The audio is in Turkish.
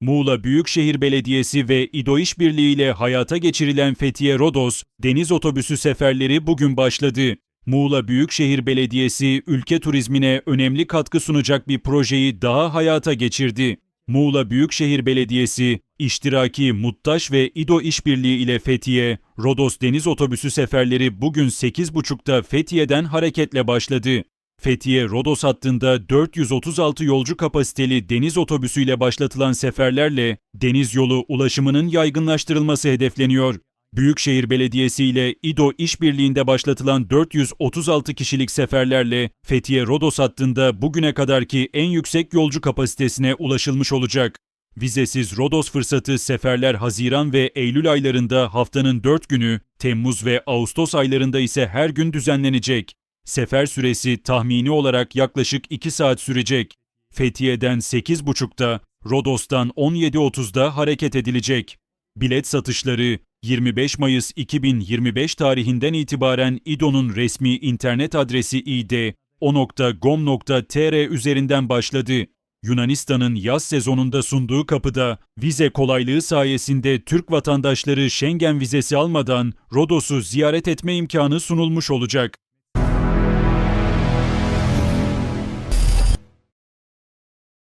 Muğla Büyükşehir Belediyesi ve İDO İşbirliği ile hayata geçirilen Fethiye Rodos deniz otobüsü seferleri bugün başladı. Muğla Büyükşehir Belediyesi ülke turizmine önemli katkı sunacak bir projeyi daha hayata geçirdi. Muğla Büyükşehir Belediyesi, iştiraki Muttaş ve İDO İşbirliği ile Fethiye, Rodos deniz otobüsü seferleri bugün 8.30'da Fethiye'den hareketle başladı. Fethiye Rodos hattında 436 yolcu kapasiteli deniz otobüsüyle başlatılan seferlerle deniz yolu ulaşımının yaygınlaştırılması hedefleniyor. Büyükşehir Belediyesi ile İDO işbirliğinde başlatılan 436 kişilik seferlerle Fethiye Rodos hattında bugüne kadarki en yüksek yolcu kapasitesine ulaşılmış olacak. Vizesiz Rodos fırsatı seferler Haziran ve Eylül aylarında haftanın 4 günü, Temmuz ve Ağustos aylarında ise her gün düzenlenecek. Sefer süresi tahmini olarak yaklaşık 2 saat sürecek. Fethiye'den 8.30'da, Rodos'tan 17.30'da hareket edilecek. Bilet satışları 25 Mayıs 2025 tarihinden itibaren İDO'nun resmi internet adresi id.o.gom.tr üzerinden başladı. Yunanistan'ın yaz sezonunda sunduğu kapıda vize kolaylığı sayesinde Türk vatandaşları Schengen vizesi almadan Rodos'u ziyaret etme imkanı sunulmuş olacak.